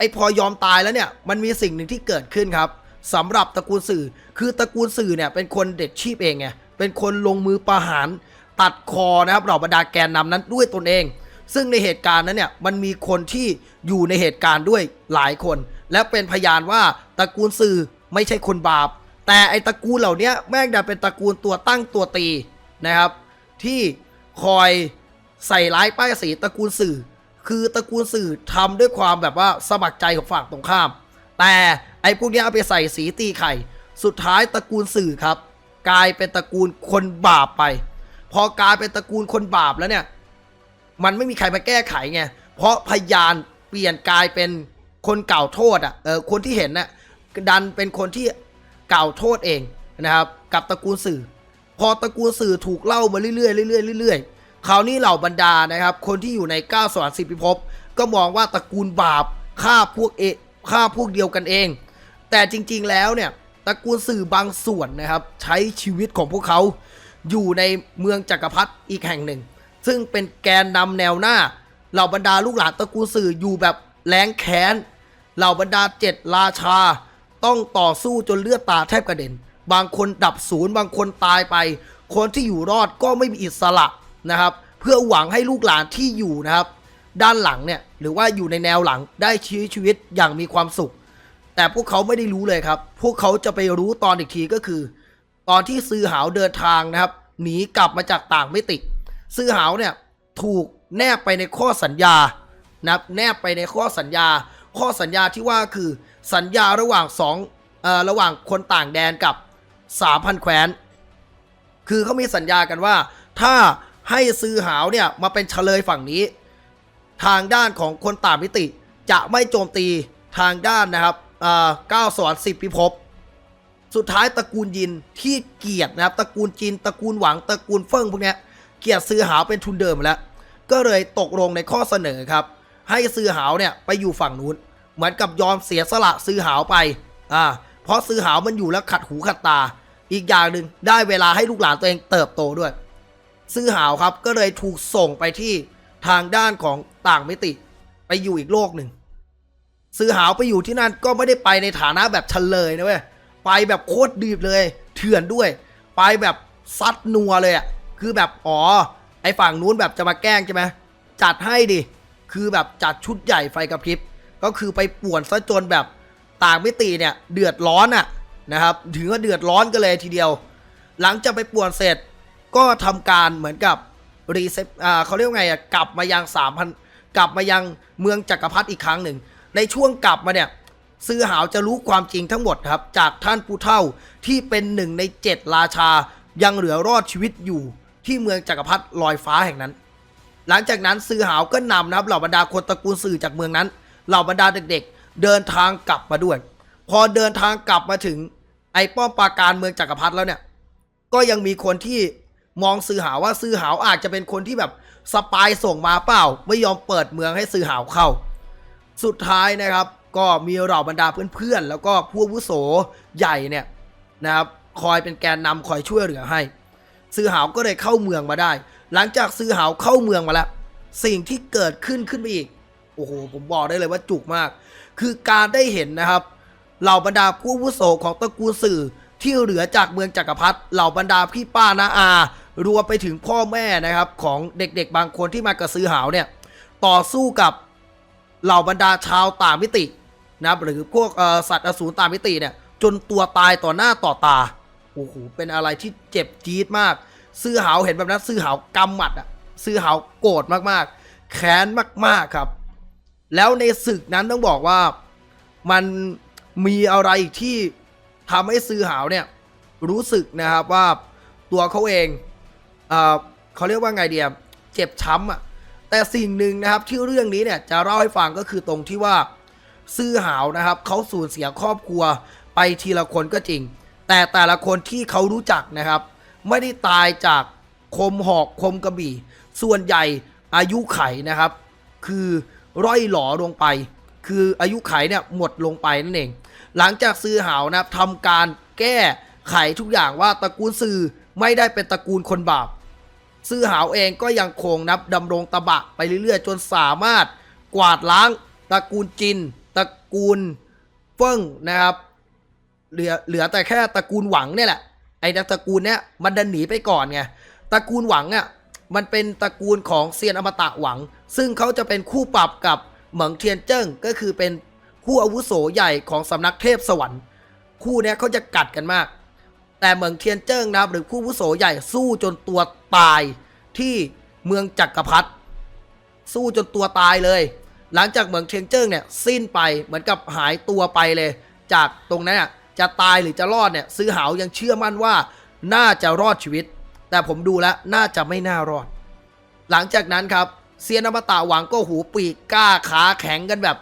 ไอ้พอยอมตายแล้วเนี่ยมันมีสิ่งหนึ่งที่เกิดขึ้นครับสำหรับตระกูลสื่อ คือตระกูลสื่อเนี่ยเป็นคนเด็ดชีพเองไงเป็นคนลงมือประหารตัดคอนะครับเหล่าบรรดาแกนนำนั้นด้วยตนเอง ซึ่งในเหตุการณ์นั้นเนี่ยมันมีคนที่อยู่ในเหตุการณ์ด้วยหลายคน และเป็นพยานว่าตระกูลสื่อไม่ใช่คนบาป แต่ไอตระกูลเหล่านี้แม่งดันเป็นตระกูลตัวตั้งตัวตีนะครับ ที่คอยใส่ร้ายป้ายสีตระกูลสื่อ คือตระกูลสื่อทำด้วยความแบบว่าสมัครใจของฝั่งตรงข้าม แต่ไอ้พวกนี้เอาไปใส่สีตีไข่ สุดท้ายตระกูลสื่อครับ กลายเป็นตระกูลคนบาปไป พอกลายเป็นตระกูลคนบาปแล้วเนี่ย มันไม่มีใครมาแก้ไขไงเพราะพยานเปลี่ยนกลายเป็นคนเก่าโทษอะเออคนที่เห็นน่ะดันเป็นคนที่เก่าโทษเองนะครับ กับตระกูลสื่อ พอตระกูลสื่อถูกเล่ามาเรื่อยๆเรื่อยๆเรื่อยๆ คราวนี้เหล่าบรรดานะครับ คนที่อยู่ในก้าวสวรรค์สิบพิภพก็มองว่าตระกูลบาปฆ่าพวกเอฆ่าพวกเดียวกันเอง แต่จริงๆแล้วเนี่ยตระกูลสื่อบางส่วนนะครับ ใช้ชีวิตของพวกเขาอยู่ในเมืองจักรพรรดิอีกแห่งหนึ่ง ซึ่งเป็นแกนนำแนวหน้า เหล่าบรรดาลูกหลานตระกูลสื่ออยู่แบบแรงแค้นเหล่าบรรดาเจ็ดราชา ต้องต่อสู้จนเลือดตาแทบกระเด็น บางคนดับศูนย์บางคนตายไป คนที่อยู่รอดก็ไม่มีอิสระ นะครับ เพื่อหวังให้ลูกหลานที่อยู่นะครับ ด้านหลังเนี่ยหรือว่าอยู่ในแนวหลังได้ชีวิตชีวิตอย่างมีความสุข แต่พวกเขาไม่ได้รู้เลยครับ พวกเขาจะไปรู้ตอนอีกทีก็คือ ตอนที่ซือหาวเดินทางนะครับหนีกลับมาจากต่างมิติซือหาวเนี่ยถูกแนบไปในข้อสัญญานะแนบไปในข้อสัญญา ข้อสัญญาที่ว่าคือสัญญาระหว่างสองเอ่อระหว่างคนต่างแดนกับสามพันแคว้น คือเขามีสัญญากันว่า ถ้า ให้ซือหาวเนี่ยมาเป็นเฉลยฝั่งนี้ ทางด้านของคนต่างมิติจะไม่โจมตีทางด้านนะครับก้าวสอนสิบพิภพสุดท้ายตระกูลยินที่เกลียดนะครับตระกูลจินตระกูลหวังตระกูลเฟิ่งพวกนี้เกลียดซื้อหาวเป็นทุนเดิมแล้ว ก็เลยตกลงในข้อเสนอครับ ให้ซื้อหาวเนี่ยไปอยู่ฝั่งนู้น เหมือนกับยอมเสียสละซื้อหาวไปอ่าเพราะซื้อหาวมันอยู่แล้วขัดหูขัดตา อีกอย่างหนึ่งได้เวลาให้ลูกหลานตัวเองเติบโตด้วย ซื้อหาวครับก็เลยถูกส่งไปที่ทางด้านของต่างมิติ ไปอยู่อีกโลกหนึ่งซื้อหาวไปอยู่ที่นั่นก็ไม่ได้ไปในฐานะแบบเฉลยนะเว้ยไปแบบโคตรดีบเลย เถื่อนด้วย ไปแบบซัดนัวเลยอะ่ะคือแบบอ๋อไอฝั่งนู้นแบบจะมาแกล้งใช่ไหมจัดให้ดิ คือแบบจัดชุดใหญ่ไฟกระพริบ ก็คือไปป่วนซะจนแบบต่างมิติเนี่ยเดือดร้อนอะ่ะนะครับ ถึงว่าเดือดร้อนกันเลยทีเดียว หลังจากไปป่วนเสร็จ ก็ทำการเหมือนกับรีเซ็ตอ่าเขาเรียกว่าไงอะกลับมายังสามพันกลับมายังเมืองจักรพรรดิอีกครั้งหนึ่ง ในช่วงกลับมาเนี่ยซื้อหาวจะรู้ความจริงทั้งหมดครับ จากท่านผู้เฒ่าที่เป็นหนึ่งในเจ็ดราชายังเหลือรอดชีวิตอยู่ที่เมืองจักรพรรดิลอยฟ้าแห่งนั้น หลังจากนั้นซื้อหาวก็นำนะครับเหล่าบรรดาคนตระกูลสื่อจากเมืองนั้นเหล่าบรรดาเด็กๆ เดินทางกลับมาด้วย พอเดินทางกลับมาถึงไอ้ป้อมปราการเมืองจักรพรรดิแล้วเนี่ย ก็ยังมีคนที่ มองซื้อหาวว่าซื้อหาวอาจจะเป็นคนที่แบบสปายส่งมาเปล่า ไม่ยอมเปิดเมืองให้ซื้อหาวเข้า สุดท้ายนะครับ ก็มีเหล่าบรรดาเพื่อนๆแล้วก็ผู้วุโสใหญ่เนี่ยนะครับคอยเป็นแกนนำคอยช่วยเหลือให้ ซื้อหาวก็เลยเข้าเมืองมาได้ หลังจากซื้อหาวเข้าเมืองมาแล้ว สิ่งที่เกิดขึ้นขึ้นไปอีกโอ้โหผมบอกได้เลยว่าจุกมาก คือการได้เห็นนะครับเหล่าบรรดาผู้วุโสของตระกูลสื่อที่เหลือจากเมืองจักรพรรดิเหล่าบรรดาพี่ป้านาอา รวมไปถึงพ่อแม่นะครับของเด็กๆบางคนที่มากับซื้อหาวเนี่ยต่อสู้กับเหล่าบรรดาชาวต่างมิตินะครับหรือพวกสัตว์อสูรต่างมิติเนี่ยจนตัวตายต่อหน้าต่อตาโอ้โหเป็นอะไรที่เจ็บจี๊ดมาก ซื้อหาวเห็นแบบนั้นซื้อหาวกำหมัดอะซื้อหาวโกรธมากๆ แค้นมากๆครับ แล้วในศึกนั้นต้องบอกว่ามันมีอะไรที่ทำให้ซื้อหาวเนี่ยรู้สึกนะครับว่าตัวเขาเอง เอ่อเขาเรียกว่าไงเดียเจ็บช้ำอะแต่สิ่งหนึ่งนะครับที่เรื่องนี้เนี่ยจะเล่าให้ฟังก็คือตรงที่ว่า ซื่อหาวนะครับเขาสูญเสียครอบครัวไปทีละคนก็จริง แต่แต่ละคนที่เขารู้จักนะครับ ไม่ได้ตายจากคมหอกคมกระบี่ ส่วนใหญ่อายุไขนะครับ คือร่อยหลอลงไป คืออายุไขเนี่ยหมดลงไปนั่นเอง หลังจากซื้อหาวนะครับทำการแก้ไขทุกอย่างว่าตระกูลสื่อไม่ได้เป็นตระกูลคนบาป ซื่อหาวเองก็ยังคงนับดำรงตบะไปเรื่อยๆ จนสามารถกวาดล้างตระกูลจินตระกูลเฟิ่งนะครับ เหลือเหลือแต่แค่ตระกูลหวังเนี่ยแหละไอ้ตระกูลเนี้ยมันดันหนีไปก่อนไงตระกูลหวังอะมันเป็นตระกูลของเซียนอมตะหวัง ซึ่งเขาจะเป็นคู่ปรับกับเหมิงเทียนเจิ้งก็คือเป็นผู้อาวุโสใหญ่ของสำนักเทพสวรรค์ คู่เนี้ยเขาจะกัดกันมาก แต่เหมิงเทียนเจิ้งนะครับหรือผู้อาวุโสใหญ่สู้จนตัว ตายที่เมืองจักรพรรดิสู้จนตัวตายเลย หลังจากเหมืองเทียงเจิ้งเนี่ยสิ้นไปเหมือนกับหายตัวไปเลย จากตรงนั้นน่ะจะตายหรือจะรอดเนี่ยซื้อหาวยังเชื่อมั่นว่าน่าจะรอดชีวิต แต่ผมดูแล้วน่าจะไม่น่ารอด หลังจากนั้นครับเซียนอมตะหวังก็หูปีกกล้าขาแข็งกันแบบ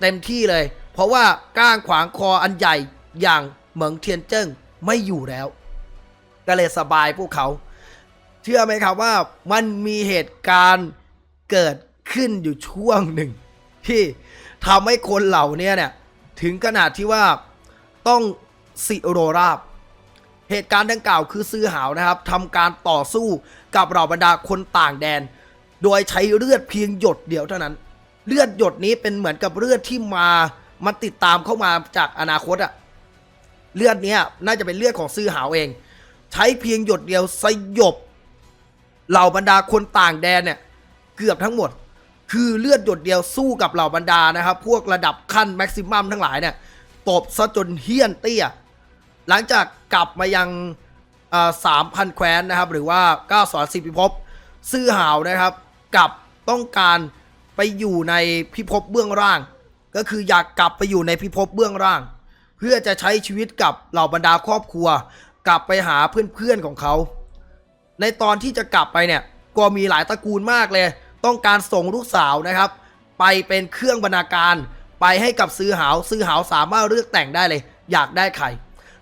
เต็มที่เลย เพราะว่าก้างขวางคออันใหญ่อย่างเหมิงเทียนเจิ้งไม่อยู่แล้ว ก็เลยสบายพวกเขา เชื่อไหมครับว่ามันมีเหตุการณ์เกิดขึ้นอยู่ช่วงหนึ่ง ที่ทำให้คนเหล่านี้เนี่ยถึงขนาดที่ว่าต้องสิโรราบ เหตุการณ์ดังกล่าวคือซื้อหาวนะครับทำการต่อสู้กับเหล่าบรรดาคนต่างแดน โดยใช้เลือดเพียงหยดเดียวเท่านั้น เลือดหยดนี้เป็นเหมือนกับเลือดที่มามันติดตามเข้ามาจากอนาคตอะเลือดเนี้ยน่าจะเป็นเลือดของซื้อหาวเอง ใช้เพียงหยดเดียวสยบ เหล่าบรรดาคนต่างแดนเนี่ยเกือบทั้งหมด คือเลือดหยดเดียวสู้กับเหล่าบรรดานะครับ พวกระดับขั้นแม็กซิมัมทั้งหลายเนี่ยตบซะจนเฮี้ยนเตี้ย หลังจากกลับมายังสามพันแคว้นนะครับ หรือว่าก้าสอนสิบพิภพซื่อหาวนะครับกลับต้องการไปอยู่ในพิภพเบื้องล่าง ก็คืออยากกลับไปอยู่ในพิภพเบื้องล่าง เพื่อจะใช้ชีวิตกับเหล่าบรรดาครอบครัว กลับไปหาเพื่อนๆของเขา ในตอนที่จะกลับไปเนี่ยก็มีหลายตระกูลมากเลย ต้องการส่งลูกสาวนะครับ ไปเป็นเครื่องบรรณาการไปให้กับซื้อหาวซื้อหาวสามารถเลือกแต่งได้เลย อยากได้ใคร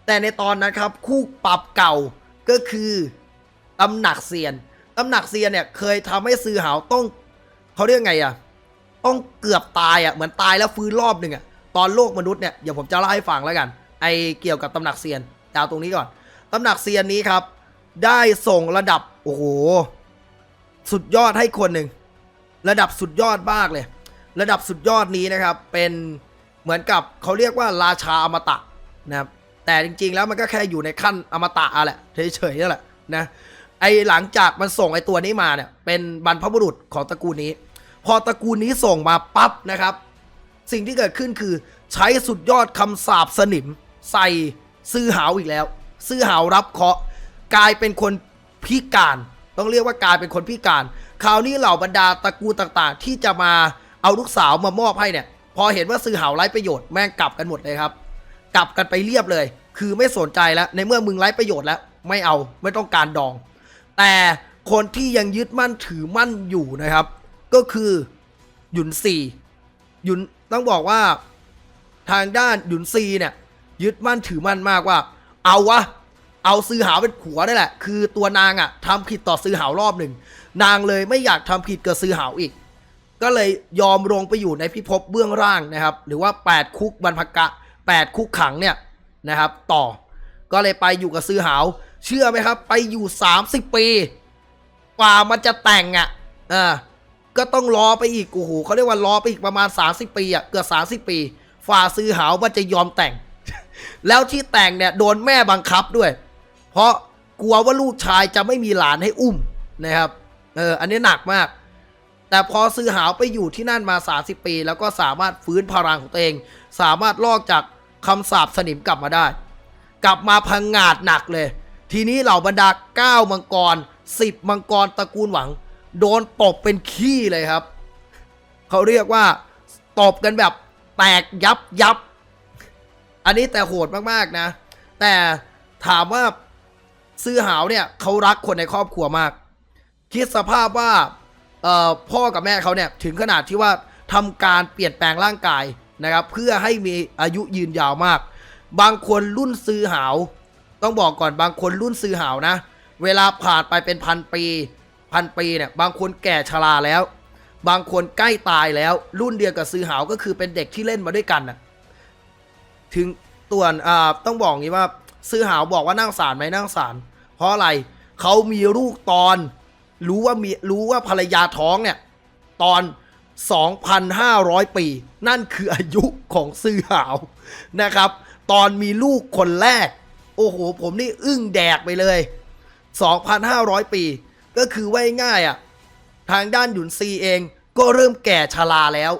แต่ในตอนนั้นครับคู่ปรับเก่าก็คือตำหนักเซียนตำหนักเซียนเนี่ยเคยทำให้ซื้อหาวต้องเขาเรียกไงอะต้องเกือบตายอะเหมือนตายแล้วฟื้นรอบหนึ่งอะตอนโลกมนุษย์เนี่ยเดี๋ยวผมจะเล่าให้ฟังแล้วกัน ไอเกี่ยวกับตำหนักเซียนดาวตรงนี้ก่อนตำหนักเซียนนี้ครับ ได้ส่งระดับ โอ้โห สุดยอดให้คนหนึ่ง ระดับสุดยอดมากเลย ระดับสุดยอดนี้นะครับ เป็นเหมือนกับเขาเรียกว่าราชาอมตะนะครับ แต่จริง ๆ แล้วมันก็แค่อยู่ในขั้นอมตะอะแหละเฉยๆนั่นแหละนะไอหลังจากมันส่งไอตัวนี้มาเนี่ย เป็นบรรพบุรุษของตระกูลนี้ พอตระกูลนี้ส่งมาปั๊บนะครับ สิ่งที่เกิดขึ้นคือใช้สุดยอดคำสาปสนิม ใส่ซื่อหาวอีกแล้ว ซื่อหาวรับเคาะ กลายเป็นคนพิการ ต้องเรียกว่ากลายเป็นคนพิการ คราวนี้เหล่าบรรดาตระกูลต่างๆ ที่จะมาเอาลูกสาวมามอบให้เนี่ย พอเห็นว่าซื้อหาวไร้ประโยชน์แม่งกลับกันหมดเลยครับ กลับกันไปเรียบเลย คือไม่สนใจแล้วในเมื่อมึงไร้ประโยชน์แล้วไม่เอาไม่ต้องการดอง แต่คนที่ยังยึดมั่นถือมั่นอยู่นะครับ ก็คือหยุนซีหยุนต้องบอกว่าทางด้านหยุนซีเนี่ยยึดมั่นถือมั่นมากว่า เอาวะ เอาซื้อหาวเป็นผัวนี่แหละ คือตัวนางอะ่ะทำผิดต่อซื้อหาวรอบหนึ่ง นางเลยไม่อยากทำผิดกับซื้อหาวอีก ก็เลยยอมลงไปอยู่ในพิภพเบื้องล่างนะครับ หรือว่า 8 คุกบรรพกะ 8 คุกขังเนี่ยนะครับ ต่อ ก็เลยไปอยู่กับซื้อหาว เชื่อไหมครับ ไปอยู่ 30 ปี กว่ามันจะแต่งอะ่ะอ่าก็ต้องรอไปอีกโอ้โหเขาเรียกว่ารอไปอีกประมาณ 30 ปีอะ่ะเกือบ30 ปี ฝ่าซื้อหาวมันจะยอมแต่ง แล้วที่แต่งเนี่ยโดนแม่บังคับด้วย เพราะกลัวว่าลูกชายจะไม่มีหลานให้อุ้มนะครับ เออ อันนี้หนักมาก แต่พอซื้อหาวไปอยู่ที่นั่นมา 30 ปี แล้วก็สามารถฟื้นพลังของตัวเอง สามารถลอกจากคำสาปสนิมกลับมาได้ กลับมาพังงาดหนักเลย ทีนี้เหล่าบรรดา9มังกร 10 มังกรตระกูลหวัง โดนตบเป็นขี้เลยครับ เขาเรียกว่าตบกันแบบแตกยับยับ อันนี้แต่โหดมากๆนะ แต่ถามว่า ซื้อหาวเนี่ยเขารักคนในครอบครัวมาก คิดสภาพว่าพ่อกับแม่เขาเนี่ยถึงขนาดที่ว่าทำการเปลี่ยนแปลงร่างกายนะครับ เพื่อให้มีอายุยืนยาวมาก บางคนรุ่นซื้อหาว ต้องบอกก่อนบางคนรุ่นซื้อหาวนะ เวลาผ่านไปเป็นพันปีพันปีเนี่ยบางคนแก่ชราแล้ว บางคนใกล้ตายแล้ว รุ่นเดียวกับซื้อหาวก็คือเป็นเด็กที่เล่นมาด้วยกันนะถึงตัวนต้องบอกงี้ว่า ซื้อหาวบอกว่านั่งสารไหมนั่งสารเพราะอะไรเขามีลูกตอน รู้ว่ามีรู้ว่าภรรยาท้องเนี่ยตอน 2,500 ปี นั่นคืออายุของซื้อหาวนะครับ ตอนมีลูกคนแรก โอ้โห ผมนี่อึ้งแดกไปเลย 2,500 ปี ก็คือว่าง่ายอะ ทางด้านหยุนซีเองก็เริ่มแก่ชราแล้ว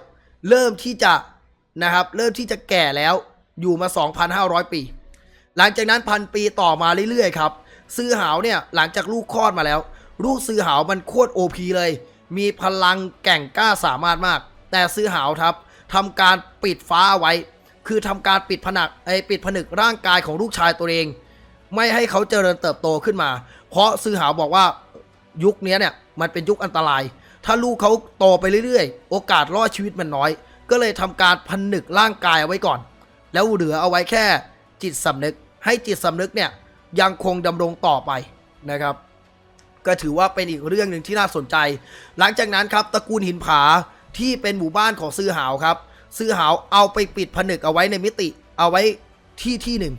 เริ่มที่จะนะครับ เริ่มที่จะแก่แล้วอยู่มา 2,500 ปี หลังจากนั้นพันปีต่อมาเรื่อยๆครับซื้อหาวเนี่ยหลังจากลูกคลอดมาแล้ว ลูกซื้อหาวมันโคตรโอพีเลย มีพลังแก่งกล้าสามารถมาก แต่ซื้อหาวครับทำการปิดฟ้าไว้ คือทำการปิดผนักไอปิดผนึกร่างกายของลูกชายตัวเอง ไม่ให้เขาเจริญเติบโตขึ้นมา เพราะซื้อหาวบอกว่ายุคนี้เนี่ยมันเป็นยุคอันตราย ถ้าลูกเขาโตไปเรื่อยๆ โอกาสรอดชีวิตมันน้อย ก็เลยทำการผนึกร่างกายเอาไว้ก่อน แล้วเหลือเอาไว้แค่จิตสำนึก ให้จิตสำนึกเนี่ยยังคงดำรงต่อไปนะครับ ก็ถือว่าเป็นอีกเรื่องหนึ่งที่น่าสนใจ หลังจากนั้นครับตระกูลหินผาที่เป็นหมู่บ้านของซื้อหาวครับซื้อหาวเอาไปปิดผนึกเอาไว้ในมิติ เอาไว้ที่ที่หนึ่ง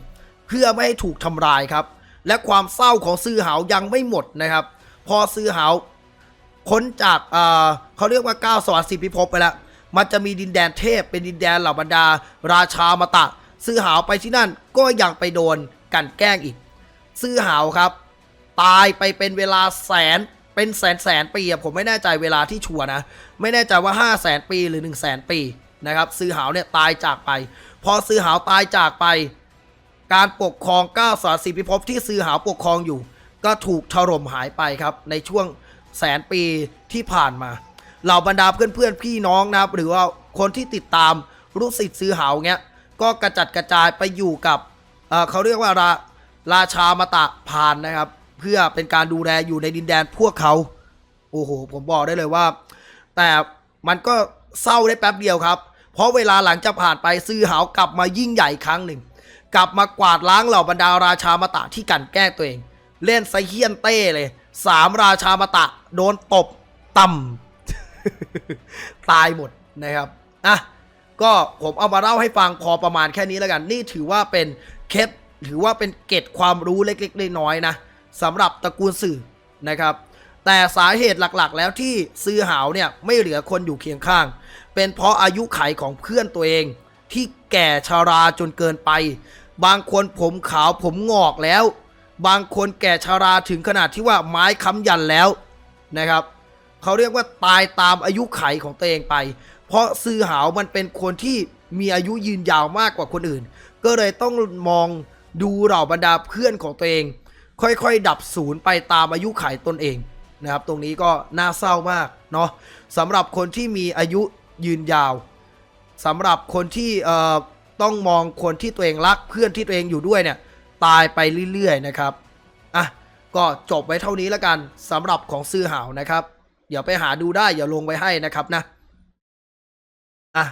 เพื่อไม่ให้ถูกทำลายครับ และความเศร้าของซื้อหาวยังไม่หมดนะครับ พอซื้อหาวพ้นจากอ่อเขาเรียกว่าก้าวสวรรค์สิบพิภพไปแล้วมันจะมีดินแดนเทพเป็นดินแดนเหล่าบรรดา ราชามาตะ ซื้อหาวไปที่นั่นก็ยังไปโดนกันแกล้งอีก ซื้อหาวครับ ตายไปเป็นเวลาแสนเป็นแสนแสนปีผมไม่แน่ใจเวลาที่ชัวนะไม่แน่ใจว่า5 0 0แสนปีหรือ1 0 0 0 0แสนปีนะครับซื้อหาวเนี่ยตายจากไป พอซื้อหาวตายจากไป การปกครองก้าวสาสิพิภพที่ซื้อหาวปกครองอยู่ ก็ถูกถล่มหายไปครับ ในช่วงแสนปีที่ผ่านมาเหล่าบรรดาเพื่อนๆพี่น้องนะครับหรือว่าคนที่ติดตามลูกศิษย์ซื้อหาวเงี้ย ก็กระจัดกระจายไปอยู่กับเเขาเรียกว่าราราชามาตะพานนะครับ เพื่อเป็นการดูแลอยู่ในดินแดนพวกเขาโอ้โหผมบอกได้เลยว่า แต่มันก็เศร้าได้แป๊บเดียวครับ เพราะเวลาหลังจะผ่านไปซื้อหาวกลับมายิ่งใหญ่ครั้งหนึ่ง กลับมากวาดล้างเหล่าบรรดาราชามาตะที่กันแกล้งตัวเอง เล่นไซเฮียนเต้เลยสามราชามาตะโดนตบต่ำตายหมดนะครับอะ ก็ผมเอามาเล่าให้ฟังพอประมาณแค่นี้แล้วกัน นี่ถือว่าเป็นเคล็ดถือว่าเป็นเกร็ดความรู้เล็กๆน้อยๆนะสำหรับตระกูลสื่อนะครับ แต่สาเหตุหลักๆ แล้วที่ซื้อหาวเนี่ยไม่เหลือคนอยู่เคียงข้าง เป็นเพราะอายุไขของเพื่อนตัวเอง ที่แก่ชาราจนเกินไป บางคนผมขาวผมงอกแล้ว บางคนแก่ชาราถึงขนาดที่ว่าไม้ค้ำยันแล้วนะครับเขาเรียกว่าตายตามอายุไขของตัวเองไป เพราะซือหาวมันเป็นคนที่มีอายุยืนยาวมากกว่าคนอื่น ก็เลยต้องมองดูเหล่าบรรดาเพื่อนของตัวเอง ค่อยๆ ดับศูนย์ไปตามอายุไขตนเองนะครับ ตรงนี้ก็น่าเศร้ามากเนาะสำหรับคนที่มีอายุยืนยาวสำหรับคนที่เอ่อต้องมองคนที่ตัวเองรักเพื่อนที่ตัวเองอยู่ด้วยเนี่ยตายไปเรื่อยๆนะครับอะก็จบไว้เท่านี้แล้วกันสำหรับของซื้อหาวนะครับ เดี๋ยวไปหาดูได้อย่าลงไว้ให้นะครับนะ อะ